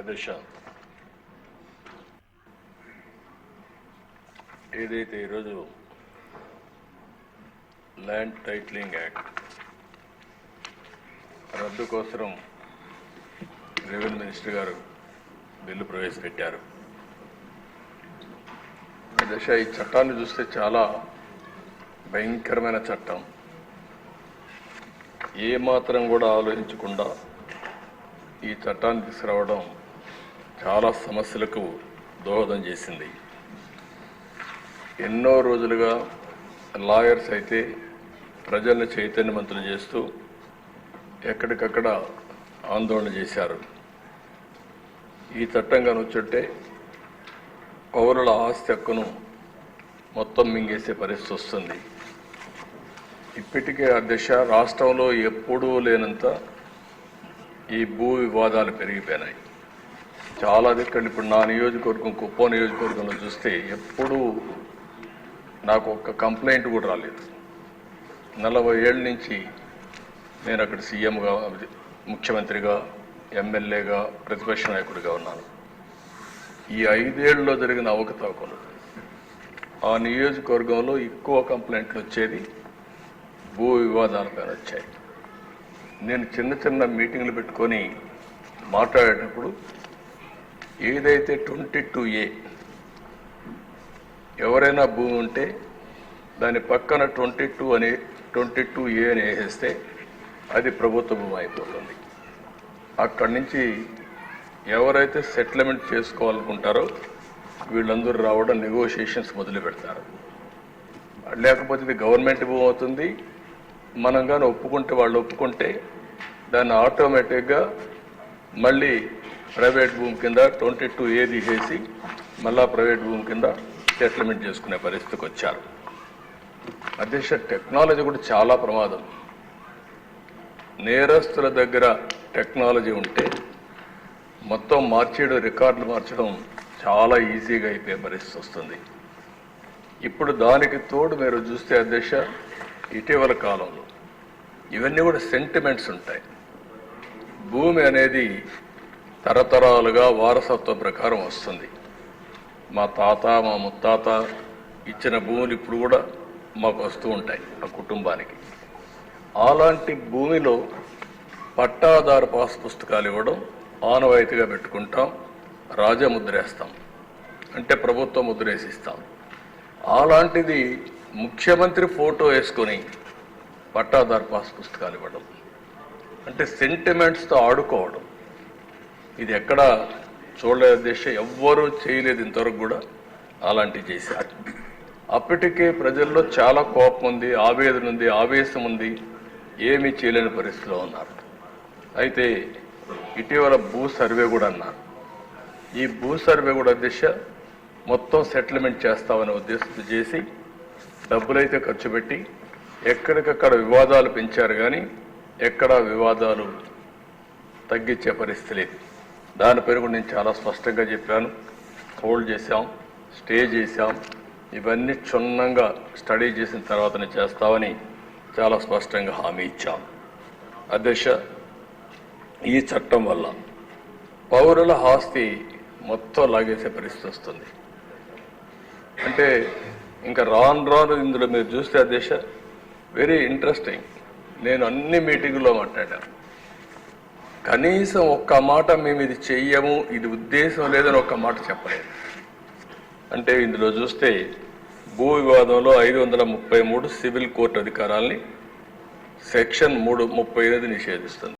అధ్యక్ష ఏదైతే ఈరోజు ల్యాండ్ టైటిలింగ్ యాక్ట్ రద్దు కోసం రెవెన్యూ మినిస్టర్ గారు బిల్లు ప్రవేశపెట్టారు. దశ ఈ చట్టాన్ని చూస్తే చాలా భయంకరమైన చట్టం. ఏ మాత్రం కూడా ఆలోచించకుండా ఈ చట్టాన్ని తీసుకురావడం చాలా సమస్యలకు దోహదం చేసింది. ఎన్నో రోజులుగా లాయర్స్ అయితే ప్రజల్ని చైతన్యవంతులు చేస్తూ ఎక్కడికక్కడ ఆందోళన చేశారు. ఈ చట్టం కనుచుంటే పౌరుల ఆస్తి హక్కును మొత్తం మింగేసే పరిస్థితి వస్తుంది. ఇప్పటికే అధ్యక్ష రాష్ట్రంలో ఎప్పుడూ లేనంత ఈ భూ వివాదాలు పెరిగిపోయినాయి. చాలా దిక్కలు ఇప్పుడు నా నియోజకవర్గం కుప్పో నియోజకవర్గంలో చూస్తే ఎప్పుడూ నాకు ఒక్క కంప్లైంట్ కూడా రాలేదు. నలభై ఏళ్ళ నుంచి నేను అక్కడ సీఎంగా ముఖ్యమంత్రిగా ఎమ్మెల్యేగా ప్రతిపక్ష నాయకుడిగా ఉన్నాను. ఈ ఐదేళ్ళలో జరిగిన అవకతవకలు ఆ నియోజకవర్గంలో ఎక్కువ కంప్లైంట్లు వచ్చేది భూ వివాదాలపైన వచ్చాయి. నేను చిన్న చిన్న మీటింగ్లు పెట్టుకొని మాట్లాడేటప్పుడు ఏదైతే ట్వంటీ టూ ఏ ఎవరైనా భూమి ఉంటే దాని పక్కన ట్వంటీ టూ అని ట్వంటీ టూ ఏ అని వేసేస్తే అది ప్రభుత్వ భూమి అయిపోతుంది. అక్కడి నుంచి ఎవరైతే సెటిల్మెంట్ చేసుకోవాలనుకుంటారో వీళ్ళందరూ రావడం నెగోషియేషన్స్ మొదలు పెడతారు. లేకపోతే ఇది గవర్నమెంట్ భూమి అవుతుంది. మనం కానీ ఒప్పుకుంటే వాళ్ళు ఒప్పుకుంటే దాన్ని ఆటోమేటిక్గా మళ్ళీ ప్రైవేట్ భూమి కింద ట్వంటీ టూ ఏ తీసేసి మళ్ళా ప్రైవేట్ భూమి కింద సెటిల్మెంట్ చేసుకునే పరిస్థితికి వచ్చారు. అధ్యక్ష టెక్నాలజీ కూడా చాలా ప్రమాదం. నేరస్తుల దగ్గర టెక్నాలజీ ఉంటే మొత్తం మార్చేయడం రికార్డులు మార్చడం చాలా ఈజీగా అయిపోయే పరిస్థితి వస్తుంది. ఇప్పుడు దానికి తోడు మీరు చూస్తే అధ్యక్ష ఇటీవల కాలంలో ఇవన్నీ కూడా సెంటిమెంట్స్ ఉంటాయి. భూమి అనేది తరతరాలుగా వారసత్వ ప్రకారం వస్తుంది. మా తాత మా ముత్తాత ఇచ్చిన భూములు ఇప్పుడు కూడా మాకు వస్తూ ఉంటాయి ఆ కుటుంబానికి. అలాంటి భూమిలో పట్టాదారు పాస్ పుస్తకాలు ఇవ్వడం ఆనవాయితీగా పెట్టుకుంటాం రాజముద్రేస్తాం. అంటే ప్రభుత్వం ముద్రేసిస్తాం. అలాంటిది ముఖ్యమంత్రి ఫోటో వేసుకొని పట్టాదారు పాస్ పుస్తకాలు ఇవ్వడం. అంటే సెంటిమెంట్స్తో ఆడుకోవడం. ఇది ఎక్కడ చూడలేదు దేశ ఎవ్వరూ చేయలేదు ఇంతవరకు కూడా అలాంటివి చేశారు. అప్పటికే ప్రజల్లో చాలా కోపం ఉంది ఆవేదన ఉంది ఆవేశం ఉంది ఏమీ చేయలేని పరిస్థితిలో ఉన్నారు. అయితే ఇటీవల భూ సర్వే కూడా అన్నారు. ఈ భూ సర్వే కూడా దిశ మొత్తం సెటిల్మెంట్ చేస్తామనే ఉద్దేశంతో చేసి డబ్బులైతే ఖర్చు పెట్టి ఎక్కడికక్కడ వివాదాలు పెంచారు కానీ ఎక్కడా వివాదాలు తగ్గించే పరిస్థితి లేదు. దాని పేరు కూడా నేను చాలా స్పష్టంగా చెప్పాను. హోల్డ్ చేశాం స్టే చేశాం. ఇవన్నీ క్షుణ్ణంగా స్టడీ చేసిన తర్వాతనే చేస్తామని చాలా స్పష్టంగా హామీ ఇచ్చాం. అధ్యక్ష ఈ చట్టం వల్ల పౌరుల ఆస్తి మొత్తం లాగేసే పరిస్థితి వస్తుంది. అంటే ఇంకా రాను రాను ఇందులో మీరు చూస్తే అధ్యక్ష వెరీ ఇంట్రెస్టింగ్ నేను అన్ని మీటింగుల్లో మాట్లాడాను. కనీసం ఒక్క మాట మేము ఇది చెయ్యము ఇది ఉద్దేశం లేదని ఒక్క మాట చెప్పలేదు. అంటే ఇందులో చూస్తే భూ వివాదంలో ఐదు వందల ముప్పై మూడు సివిల్ కోర్టు అధికారాల్ని సెక్షన్ మూడు ముప్పై ఎనిమిది నిషేధిస్తుంది.